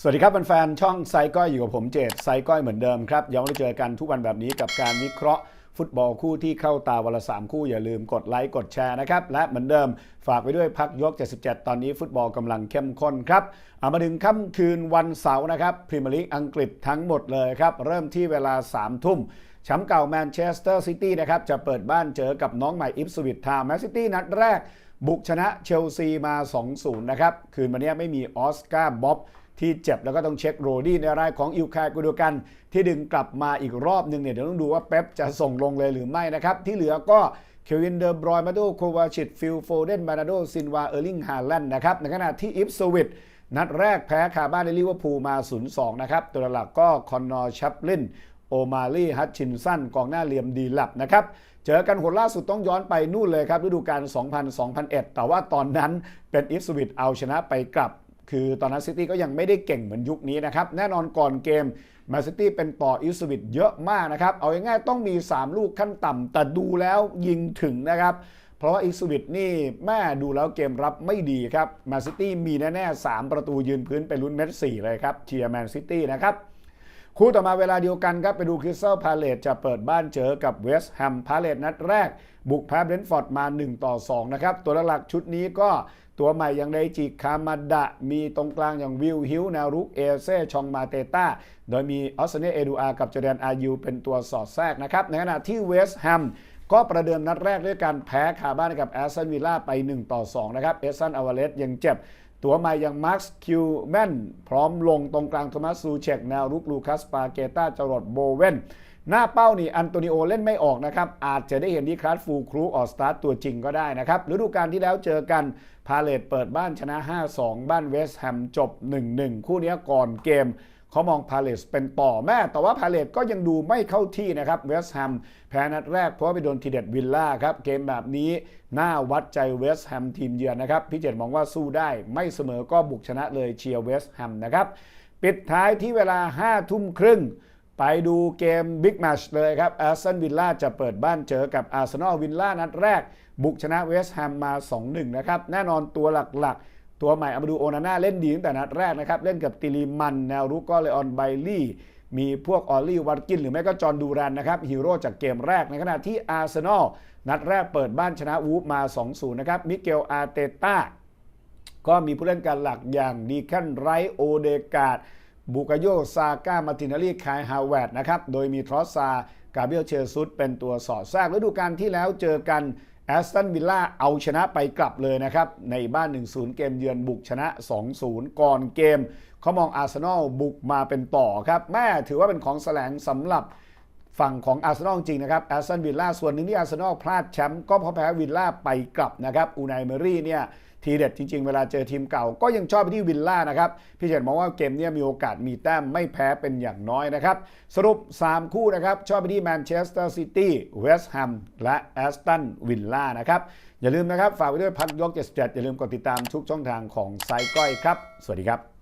สวัสดีครับแฟนๆช่องไซก้อยอยู่กับผมเจตไซก้อยเหมือนเดิมครับยังไม่ได้เจอกันทุกวันแบบนี้กับการวิเคราะห์ฟุตบอลคู่ที่เข้าตาวันละสามคู่อย่าลืมกดไลค์กดแชร์นะครับ และเหมือนเดิมฝากไว้ด้วยพักยก 77 ตอนนี้ฟุตบอลกำลังเข้มข้นครับเอามาถึงค่ำคืนวันเสาร์นะครับพรีเมียร์ลีกอังกฤษทั้งหมดเลยครับ เริ่มที่เวลา 3 ทุ่มแชมป์เก่าแมนเชสเตอร์ซิตี้นะครับจะเปิดบ้านเจอกับน้องใหม่อิฟสวิตทาวน์แมนซิตี้นัดแรก บุกชนะเชลซีมา 2-0 นะครับคืนวันนี้ไม่มีออสการ์บ๊อบ ที่เจ็บแล้วก็ต้องเช็คโรดี้ในรายของอิลคายกูดูกัน ที่ดึงกลับมาอีกรอบหนึ่งเนี่ยเดี๋ยวต้องดูว่าเป๊ปจะส่งลงเลยหรือไม่นะครับ ที่เหลือก็เควินเดอร์บรอยมาโดโควาชิตฟิลโฟเดนบานาโดซินวาเออร์ลิงฮาแลนด์นะครับในขณะที่อิฟสวิตนัดแรกแพ้คาบ้านในลิเวอร์พูลมา 0-2 นะครับ ตัวหลักก็คอนนอร์ชัปลินโอมาลีฮัตชินสันกองหน้าเหลี่ยมดีลับนะครับ เจอกันหนล่าสุดต้องย้อนไปนู่นเลยครับฤดูกาล 2000-2001 แต่ว่าตอนนั้นเป็นอิฟสวิตเอาชนะไปกลับ คือตอนนั้นซิตี้ก็ยังไม่ได้เก่งเหมือนยุคนี้นะครับ แน่นอนก่อนเกมแมนซิตี้เป็นต่ออิสวิตเยอะมากนะครับ เอาง่ายๆต้องมี 3 ลูกขั้นต่ำแต่ดูแล้วยิงถึงนะครับ เพราะว่าอิสวิตนี่แม่ดูแล้วเกมรับไม่ดีครับแมนซิตี้มีแน่ๆ3ประตูยืนพื้นเป็นลุ้นเม็ดสี่เลยครับเชียร์แมนซิตี้นะครับ คู่ต่อมาเวลาเดียวกันครับไปดูคริสตัลพาเลตจะเปิดบ้านเจอกับเวสต์แฮมพาเลตนัดแรก บุกแพ้เบรนท์ฟอร์ดมา 1 ต่อ 2 นะครับ ตัวหลักชุดนี้ก็ตัวใหม่อย่างไดจิคามาดะ มีตรงกลางอย่างวิลฮิลแนวรุกเอเซชองมาเตต้า โดยมีออสเตรเลียเอดูอากับเจเดนอายูเป็นตัวสอดแทรกนะครับ ในขณะที่เวสต์แฮมก็ประเดิมนัดแรกด้วยการแพ้คาบ้านกับแอสตันวิลล่าไป 1 ต่อ 2 นะครับ เอซันอวาเลสยังเจ็บ ตัวใหม่อย่างมาร์คคิวแมนพร้อมลงตรงกลางโทมัสซูเชกแนวรุกลูคัสปาเกต้าจรดโบเวนหน้าเป้านี่อันโตนิโอเล่นไม่ออกนะครับ อาจจะได้เห็นดีคลาสฟูครูออสตาร์ตัวจริงก็ได้นะครับฤดูกาลที่แล้วเจอกันพาเลตเปิดบ้านชนะ 5-2 บ้านเวสต์แฮมจบ 1-1 คู่นี้ก่อนเกม เขามองพาเลสเป็นต่อแม่แต่ว่าพาเลสก็ยังดูไม่เข้าที่นะครับเวสต์แฮมแพ้นัดแรกเพราะไปโดนทีเด็ดวิลล่าครับเกมแบบนี้น่าวัดใจเวสต์แฮมทีมเยือนนะครับพี่เจตมองว่าสู้ได้ไม่เสมอก็บุกชนะเลยเชียร์เวสต์แฮมนะครับปิดท้ายที่เวลา5ทุ่มครึ่งไปดูเกมบิ๊กแมชเลยครับอาร์เซนวิลล่าจะเปิดบ้านเจอกับอาร์เซนอลวิลล่านัดแรก บุกชนะเวสต์แฮมมา 2-1 นะครับ แน่นอนตัวหลักๆ ตัวใหม่อามาดูโอนาน่าเล่นดีตั้งแต่นัดแรกนะครับ เล่นกับติลิมัน แนวรุกก็เลออนไบลี่ มีพวกออลลี่วัตกิน หรือไม่ก็จอห์นดูรันนะครับฮีโร่จากเกมแรกในขณะที่อาร์เซนอลนัดแรกเปิดบ้านชนะวูฟมา 2-0 นะครับมิเกลอาร์เตต้าก็มีผู้เล่นการหลักอย่างดีแคนไรโอเดกาดบุกาโยซาก้ามาตินาลีคายฮาวเวดนะครับ โดยมีทรอสซากาเบียลเชซุสเป็นตัวสอดแทรกฤดูกาลที่แล้วเจอกัน แอสตันวิลล่าเอาชนะไปกลับเลยนะครับ ในบ้าน 1-0 เกมเยือนบุกชนะ 2-0 ก่อนเกมเขามองอาร์เซนอลบุกมาเป็นต่อครับ แม่ถือว่าเป็นของแสลงสำหรับ ฝั่งของอาร์เซนอลจริงนะครับแอสตันวิลล่าส่วนหนึ่งที่อาร์เซนอลพลาดแชมป์ก็เพราะแพ้วิลล่าไปกลับนะครับอูนายเมอรี่เนี่ยทีเด็ดจริง ๆ เวลาเจอทีมเก่าก็ยังชอบไปที่วิลล่านะครับ พี่เจนมองว่าเกมนี้มีโอกาสมีแต้มไม่แพ้เป็นอย่างน้อยนะครับ สรุป 3 คู่นะครับ ชอบไปที่แมนเชสเตอร์ซิตี้เวสต์แฮมและแอสตันวิลล่านะครับ อย่าลืมนะครับ ฝากไว้ด้วยพักยก 77 อย่าลืมกดติดตามทุกช่องทางของไซก้อยครับ สวัสดีครับ